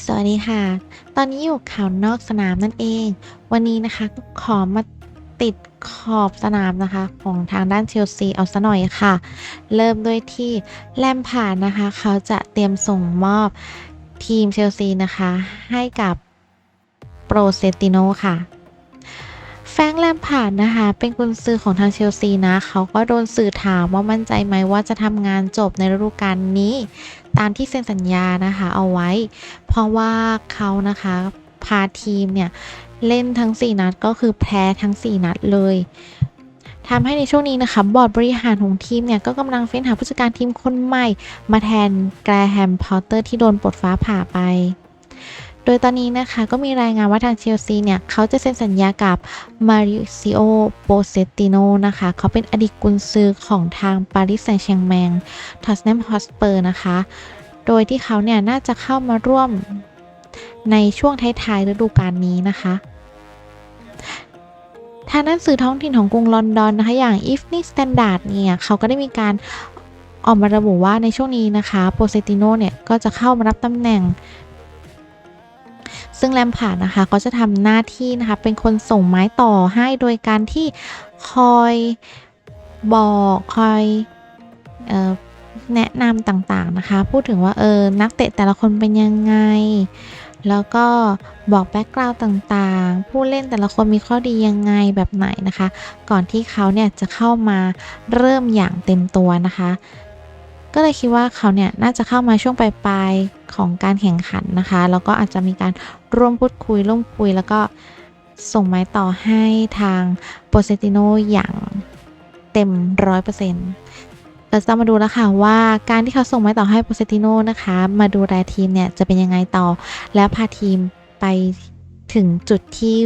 สวัสดีค่ะ ตอนนี้อยู่ข่าวนอกสนามนั่นเอง วันนี้นะคะก็ขอมาติดขอบสนามนะคะ ของทางด้านเชลซีเอาซะหน่อยค่ะ เริ่มด้วยที่แลมผ่านนะคะ เขาจะเตรียมส่งมอบทีมเชลซีนะคะ ให้กับโปรเซติโนค่ะ แฟงแลมผ่านนะคะ เป็นกุนซือของทางเชลซีนะ เขาก็โดนสื่อถามว่ามั่นใจไหมว่าจะทำงานจบในฤดูกาลนี้ ตามที่เซ็นสัญญานะคะเอาไว้ เพราะว่าเขานะคะพาทีมเนี่ยเล่นทั้ง 4 นัดก็คือแพ้ทั้ง 4 นัดเลยทำให้ในช่วงนี้นะคะบอร์ดบริหารของทีมเนี่ยก็กำลังเฟ้นหาผู้จัดการทีมคนใหม่ มาแทนแกรแฮมพอตเตอร์ที่โดนปลดฟ้าผ่าไป โดยตอนนี้นะคะก็มีรายงานว่าทางเชลซีเนี่ย เขาจะเซ็นสัญญากับมาริซิโอโปเซติโนนะคะ เขาเป็นอดีตกุนซือของทางปารีสแซงต์แชร์แมงทอสเนมฮอสเปอร์นะคะ โดยที่เขาเนี่ย น่าจะเข้ามาร่วมในช่วงท้ายๆฤดูกาลนี้นะคะทางด้านสื่อท้องถิ่นของกรุงลอนดอนนะคะ อย่าง Evening Standard เนี่ย เขาก็ได้มีการออกมาระบุว่าในช่วงนี้นะคะ โปเซติโนเนี่ย ก็จะเข้ามารับตำแหน่ง ซึ่งแลมพาร์ดนะคะก็จะทำหน้าที่นะคะเป็นคนส่งไม้ต่อให้โดยการที่คอยบอกคอยเออแนะนำต่างๆนะคะ พูดถึงว่าเออนักเตะแต่ละคนเป็นยังไง แล้วก็บอกแบ็กกราวด์ต่างๆ ผู้เล่นแต่ละคนมีข้อดียังไงแบบไหนนะคะ ก่อนที่เขาเนี่ยจะเข้ามาเริ่มอย่างเต็มตัวนะคะ ก็เลยคิดว่าเขาเนี่ยน่าจะเข้ามาช่วงปลายๆของการแข่งขันนะคะ แล้วก็อาจจะมีการร่วมพูดคุยร่วมคุย แล้วก็ส่งไม้ต่อให้ทางโปเซติโนอย่างเต็มร้อยเปอร์เซ็นต์เราจะมาดูแล้วค่ะว่าการที่เขาส่งไม้ต่อให้โปเซติโนนะคะ มาดูแลทีมเนี่ยจะเป็นยังไงต่อ และพาทีมไปถึงจุดที่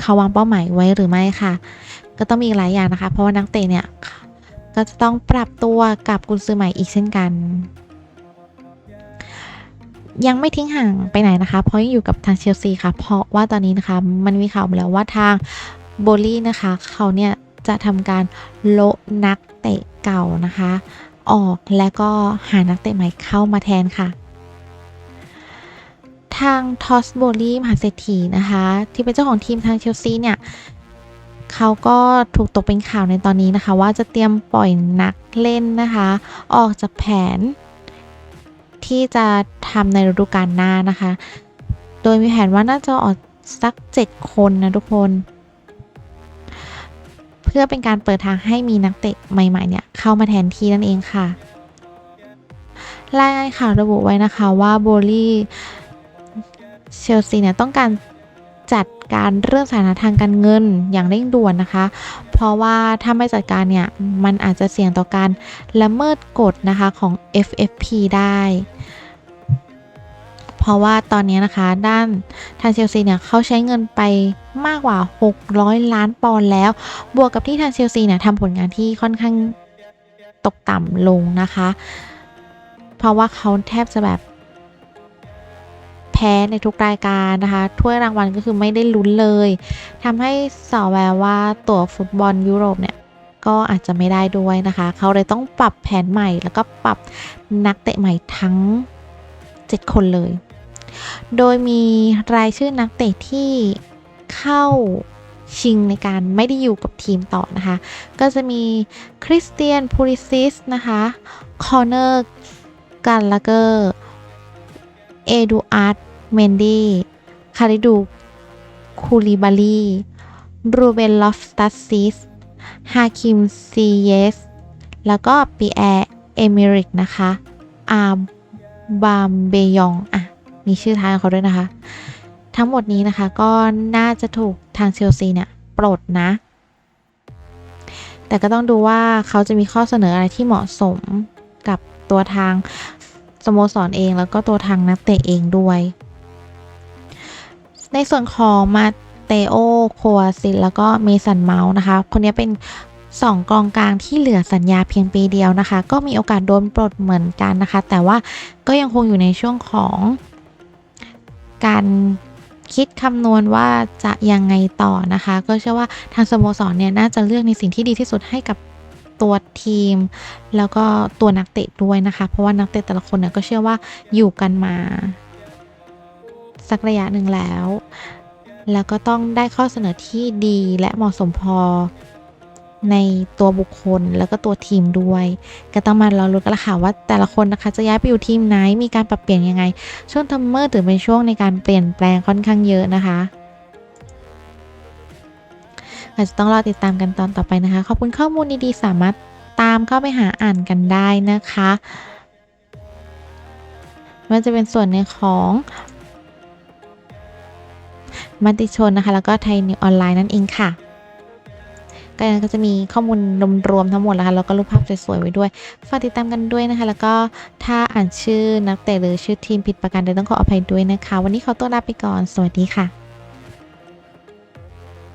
เขาวางเป้าหมายไว้หรือไม่ค่ะ ก็ต้องมีหลายอย่างนะคะ เพราะว่านักเตะเนี่ย ก็จะต้องปรับตัวกับกุนซือใหม่อีกเช่นกัน ยังไม่ทิ้งห่างไปไหนนะคะ เพราะยังอยู่กับทางเชลซีค่ะ เพราะว่าตอนนี้นะคะมันมีข่าวมาแล้วว่าทางโบลี่นะคะ เขาเนี่ยจะทำการโละนักเตะเก่านะคะ ออกและก็หานักเตะใหม่เข้ามาแทนค่ะทางทอสโบลี่มหาเศรษฐีนะคะ ที่เป็นเจ้าของทีมทางเชลซีเนี่ย เขาก็ถูกตกเป็นข่าวในตอนนี้นะคะ ว่าจะเตรียมปล่อยนักเล่นนะคะ ออกจากแผน ที่จะทำในฤดูกาลหน้านะคะ โดยมีแผนว่าน่าจะออกสัก 7 คนนะทุกคน เพื่อเป็นการเปิดทางให้มีนักเตะใหม่ ๆ เนี่ย เข้ามาแทนที่นั่นเองค่ะรายงานข่าวระบุไว้นะคะว่าโบลี่เชลซีเนี่ยต้องการ จัดการเรื่องสถานะทางการเงินอย่างเร่งด่วนนะคะ เพราะว่าถ้าไม่จัดการเนี่ย มันอาจจะเสี่ยงต่อการละเมิดกฎนะคะของ FFP ได้ เพราะว่าตอนนี้นะคะ ด้านทางเชลซีเนี่ยเขาใช้เงินไปมากกว่า 600 ล้านปอนด์แล้ว บวกกับที่ทางเชลซีเนี่ยทำผลงานที่ค่อนข้างตกต่ำลงนะคะ เพราะว่าเขาแทบจะแบบ พ้ในทุกรายการนะคะถ้วยรางวัลก็คือไม่ได้ลุ้นเลยทำให้สอแววว่าตั๋วฟุตบอลยุโรปเนี่ยก็อาจจะไม่ได้ด้วยนะคะ เขาเลยต้องปรับแผนใหม่ แล้วก็ปรับนักเตะใหม่ทั้ง 7 คนเลย โดยมีรายชื่อนักเตะที่เข้าชิงในการไม่ได้อยู่กับทีมต่อนะคะ ก็จะมีคริสเตียนพูริซิสนะคะคอเนอร์กันลาเกอร์ เอดูอาร์ต เมนดี้คาริดูคูลิบาลีรูเบนลอฟตัสซิสฮาคิมซีเยส แล้วก็ปีแอร์เอมิริกนะคะ อาบามเบยอง อะ มีชื่อท้ายของเขาด้วยนะคะ ทั้งหมดนี้นะคะก็น่าจะถูกทางเชลซีเนี่ยปลดนะ แต่ก็ต้องดูว่าเขาจะมีข้อเสนออะไรที่เหมาะสมกับตัวทางสโมสรเองแล้วก็ตัวทางนักเตะเองด้วย ในส่วนของมาเตโอโควาซินแล้วก็เมสันเมาส์นะคะ คนนี้เป็น2กองกลางที่เหลือสัญญาเพียงปีเดียวนะคะ ก็มีโอกาสโดนปลดเหมือนกันนะคะ แต่ว่าก็ยังคงอยู่ในช่วงของการคิดคำนวณว่าจะยังไงต่อนะคะ ก็เชื่อว่าทางสโมสรเนี่ยน่าจะเลือกในสิ่งที่ดีที่สุดให้กับตัวทีม แล้วก็ตัวนักเตะด้วยนะคะ เพราะว่านักเตะแต่ละคนเนี่ยก็เชื่อว่าอยู่กันมา สักระยะหนึ่งแล้ว แล้วก็ต้องได้ข้อเสนอที่ดีและเหมาะสมพอในตัวบุคคลแล้วก็ตัวทีมด้วย ก็ต้องมารอรุ้นกันละค่ะว่าแต่ละคนนะคะจะย้ายไปอยู่ทีมไหนมีการปรับเปลี่ยนยังไง ช่วงทัมเมอร์ถือเป็นช่วงในการเปลี่ยนแปลงค่อนข้างเยอะนะคะอาจจะต้องรอติดตามกันตอนต่อไปนะคะ ขอบคุณข้อมูลดีๆ สามารถตามเข้าไปหาอ่านกันได้นะคะไมันจะเป็นส่วนในของ มติชนนะคะ แล้วก็ไทยนิวออนไลน์นั่นเองค่ะก็จะมีข้อมูลรวมๆทั้งหมดแล้วค่ะแล้วก็รูปภาพสวยๆไว้ด้วยฝากติดตามกันด้วยนะคะ แล้วก็ถ้าอ่านชื่อนักเตะหรือชื่อทีมผิดประการใดต้องขออภัยด้วยนะคะ วันนี้ขอตัวลาไปก่อน สวัสดีค่ะ